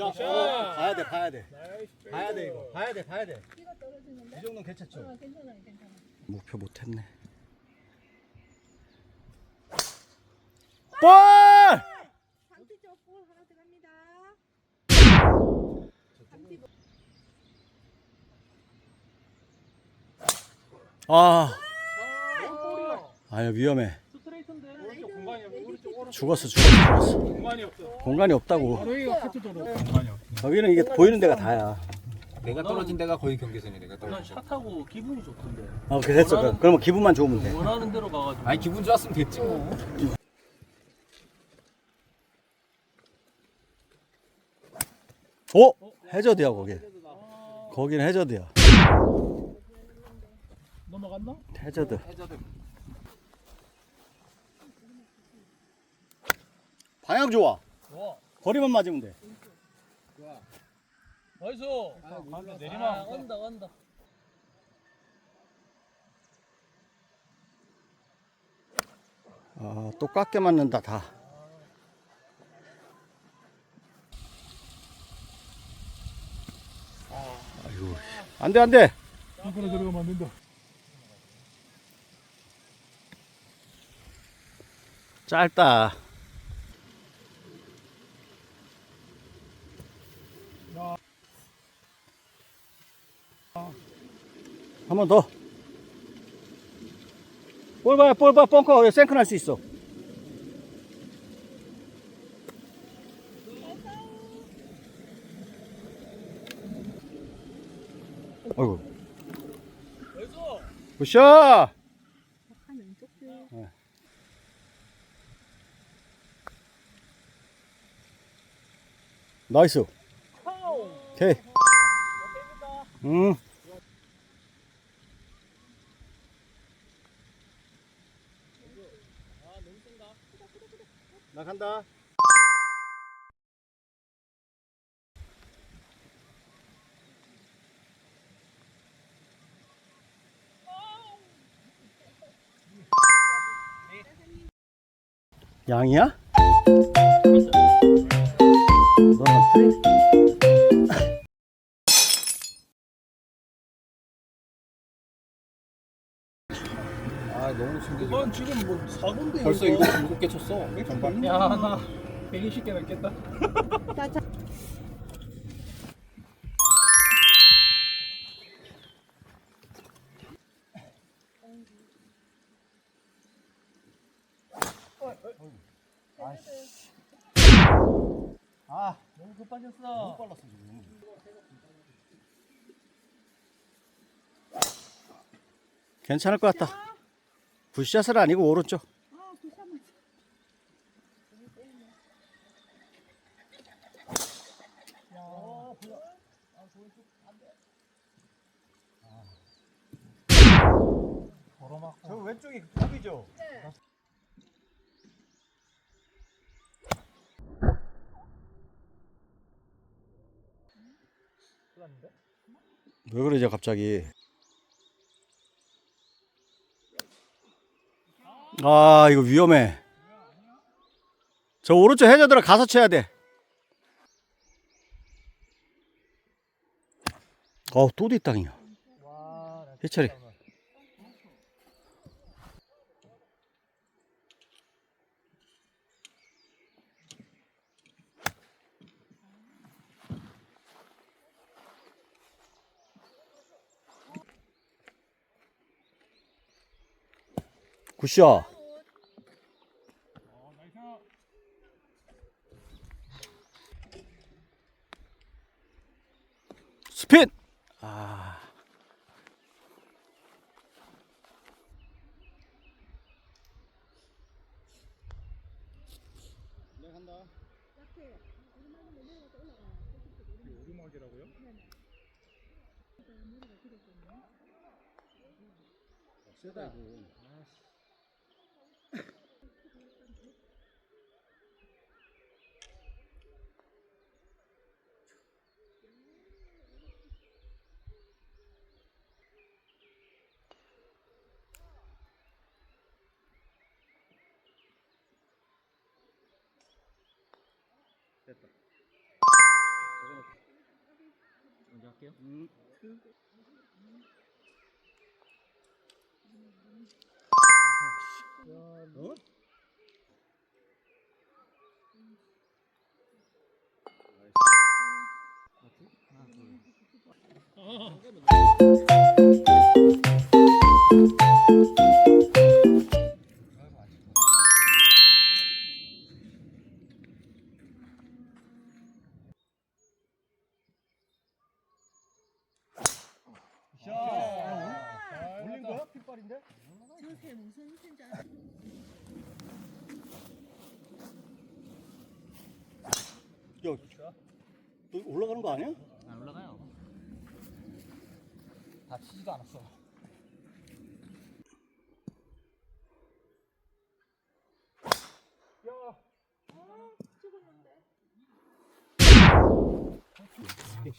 굿샷. 굿샷. 봐야 돼, 봐야 돼. 봐야 돼 이거. 봐야 돼, 봐야 돼. 키가 떨어지는데? 이 정도는 괜찮죠. 어, 괜찮아요, 괜찮아요. 목표 못 했네. 볼! 상티 쪽볼 하나 들어갑니다. 볼. 아, 아유 위험해. 죽었어, 죽었어, 죽었어. 공간이 없어 공간이 없다고. 바로 여기가 카트도로 공간이 없어 여기는 이게 보이는 데가 다야. 내가 떨어진 데가 거의 경계선이 내가 난 떨어진 데. 차 타고 기분이 좋던데. 아, 그래 됐어. 그럼. 그러면 기분만 좋으면 돼. 원하는 대로 가가지고. 아니 기분 좋았으면 됐지 뭐. 오, 해저드야 거기. 거기는 해저드야. 넘어갔나? 해저드. 방향 좋아. 와, 거리만 맞으면 돼. 나이스. 가운데 아, 내리막 간다, 간다. 아, 똑같게 맞는다 다. 아이고, 안 돼 안돼. 앞으로 들어가면 안 된다 짧다. 한 번 더. 볼 봐야 볼 봐, 벙커 생크 날 수 있어. 나이스. 굿샷! 줄. 나이스. 오케이. 음. 양이야? 아 너무 신기해. 이건 지금 뭐 사고인데 벌써 이거 일곱 개 쳤어. 전반. 야 나 120개 넘겠다 자, 자. 너무 빨랐어 지금. 괜찮을 것 같다. 굿샷은 아니고 오른쪽. 아, 굿샷 맞아. 저 왼쪽이 탑이죠. 네. 왜 그러죠 갑자기? 아 이거 위험해. 저 오른쪽 해저들아 가서 쳐야 돼. 어또 뒷땅이야. 해철이. 굿샷. 스핀. 아. 세다 이거. 됐다. 먼저 할게요. 음. 야, 너? 맞지? 하나, 둘. 다 치지도 않았어.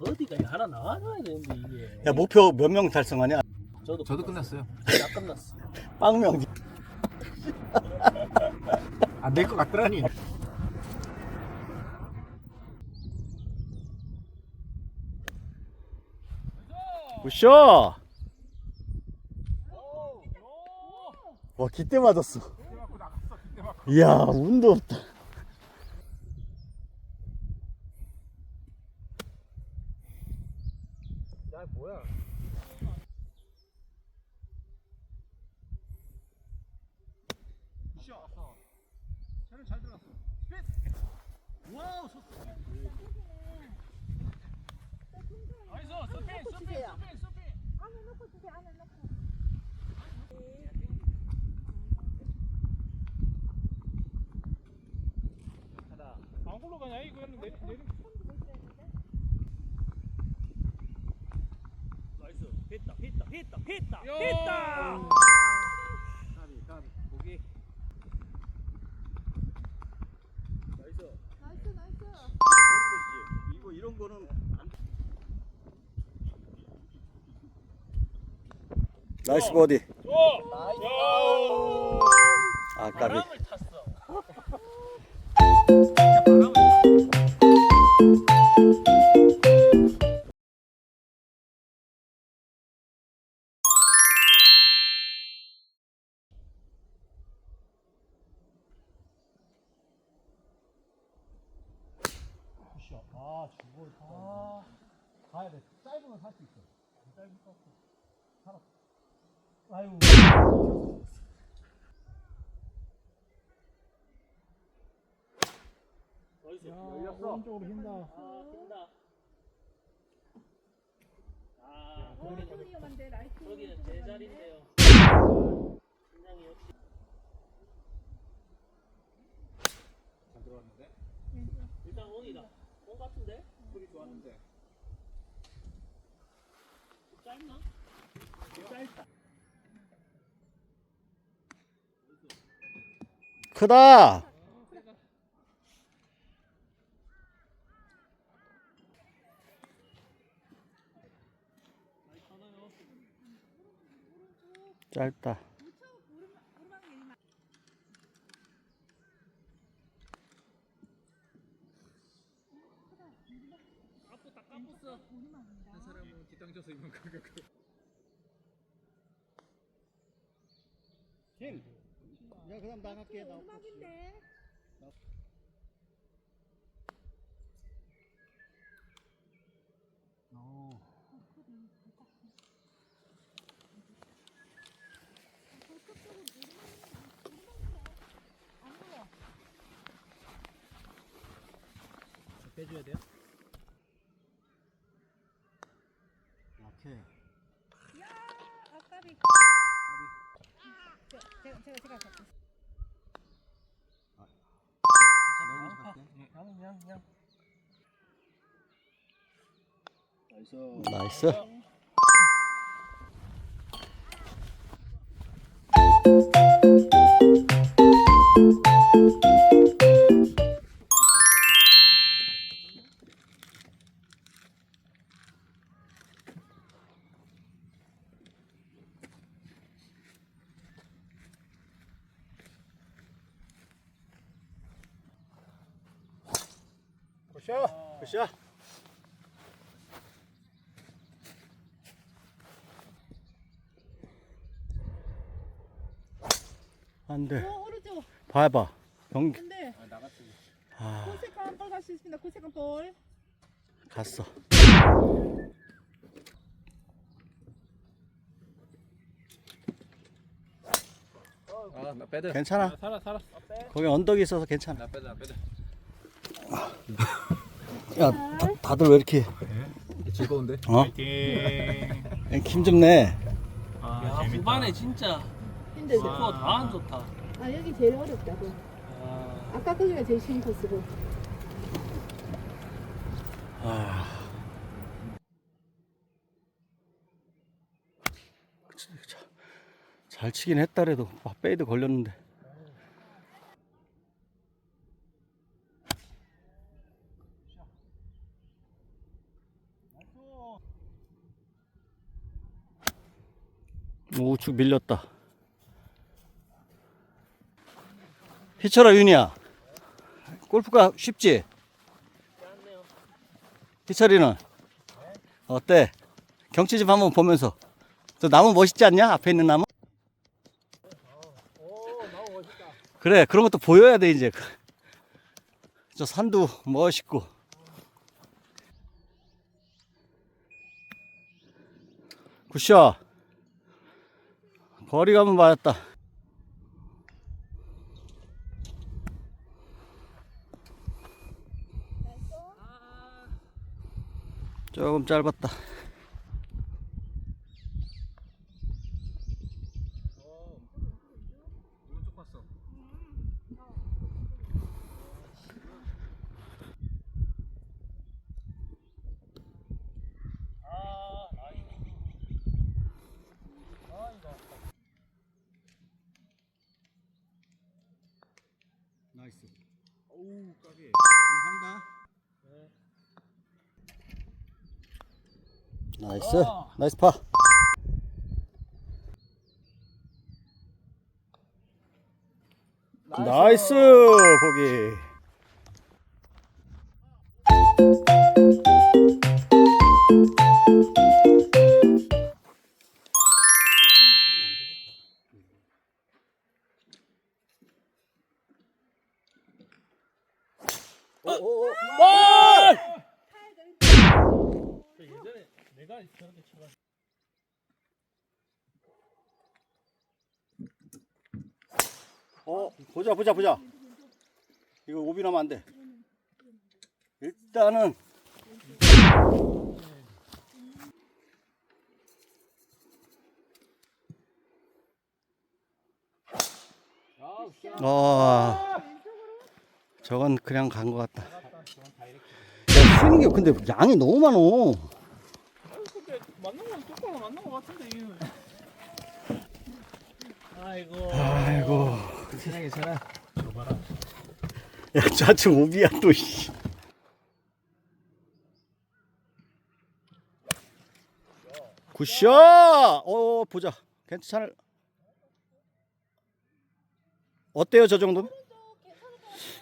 어디가 하나 나와줘야 되는데 이게. 야, 목표 몇 명 달성하냐? 저도 저도 끝났어요. 다 끝났어. 빵명. 안 될 것 같더라니. 굿샷! 와, 기대 맞았어. 이야, 운도 없다. 야 뭐야? 놓고 주세요. 안에 놓고 주세요. 안에 놓고. 안 굴러가냐 이거는 내 내린 나이스. 했다, 했다, 했다, 했다, 야! 했다. 까비 까비 고기. 나이스. 나이스 나이스. 이거 이런 거는 나이스 버디. 아, 까비. 바람을 야, 열렸어. 오른쪽으로 흰다. 아, 뛴다. 아, 어, 좀 위험한데 라이트. 저기는 제 자리인데요. 신장이 역시. 잘 들어왔는데. 일단 원이다. 원 같은데? 소리 좋았는데. 짧나? 짧다. 크다. 짧다. 야, 그럼 나갈게. 나. 오르막인데. 빼줘야 돼요? 야, 아까비. 저, 제가 제가 제가 그냥 그냥. 나이스. 나이스. 안 돼. 어, 오른쪽. 봐봐. 경, 근데 아 나갔어. 아, 고색한 볼 갈수 있습니다. 고색한 볼. 갔어. 아 나 빼자. 괜찮아. 살아 살았어 거기 언덕이 있어서 괜찮아. 나 빼자 나 빼자. 야, 다, 다들 왜 이렇게, 즐거운데? 어? 파이팅 힘좀 내. 아 야, 후반에 진짜 힘들죠. 스코어 다안 좋다. 아, 여기 제일 어렵다고. 아, 아까 그중에 제일 쉬운 코스고. 아. 잘 치긴 했다래도 아, 페이드 걸렸는데. 우측 밀렸다. 희철아 윤이야. 골프가 쉽지? 희철이는 어때? 경치 좀 한번 보면서. 저 나무 멋있지 않냐? 앞에 있는 나무? 그래, 그런 것도 보여야 돼, 이제. 저 산도 멋있고. 굿샷. 거리감은 맞았다. 조금 짧았다. 나이스. 오우 까비. 한다. 나이스. 나이스 파. 나이스 보기. 저 예전에 내가 저렇게 쳐가 어, 보자, 보자, 보자. 이거 오비 나면 안 돼. 일단은 어, 저건 그냥 간 것 같다. 야, 쉬는 게 근데 양이 너무 많어. 맞는 건 똑바로 맞는 거 같은데 이거 아이고. 아이고. 괜찮아 괜찮아. 야, 좌측 오비야 또. 씨. 굿샷! 어, 보자. 괜찮을. 어때요, 저 정도면?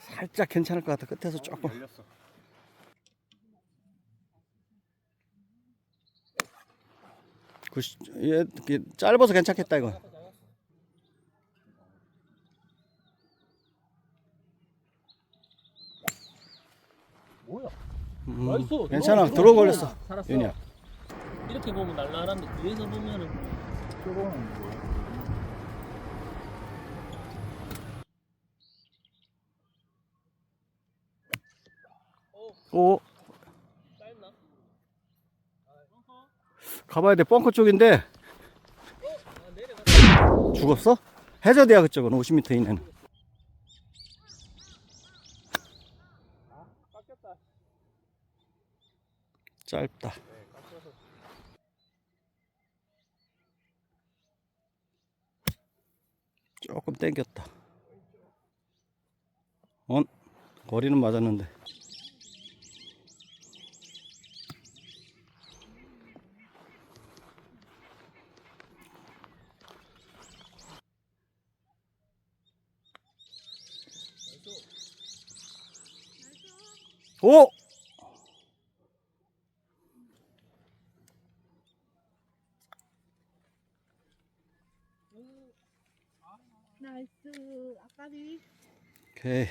살짝 괜찮을 것 같아. 끝에서 조금. 열렸어. 굿. 얘 이게 짧아서 괜찮겠다 이거. 뭐야 음, 나이스. 괜찮아. 들어와, 들어 걸렸어. 살았어. 윤이야. 이렇게 보면 날라란데 뒤에서 보면은 저거는 뭐야? 오, 짧나? 가봐야 돼. 벙커 쪽인데. 죽었어? 해저대야 그쪽은 50m 이내는. 짧다. 조금 땡겼다. 어? 거리는 맞았는데. 오! 나이스. 아까비. 오케이.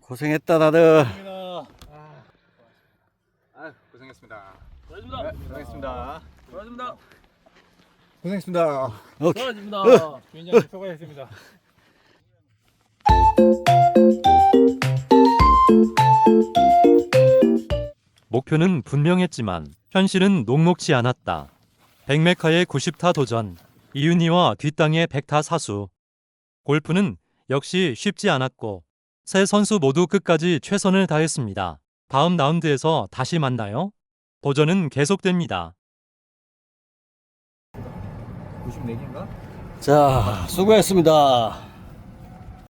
고생했다 다들. 아, 고생했습니다. 잘했습니다. 네, 고생했습니다. 잘했습니다. 고생했습니다. 오케이. 잘했습니다. 위원장님 수고하셨습니다. 목표는 분명했지만 현실은 녹록지 않았다. 백메카의 90타 도전, 이윤희와 뒷땅의 100타 사수. 골프는 역시 쉽지 않았고 세 선수 모두 끝까지 최선을 다했습니다. 다음 라운드에서 다시 만나요. 도전은 계속됩니다. 94개인가? 자, 수고했습니다.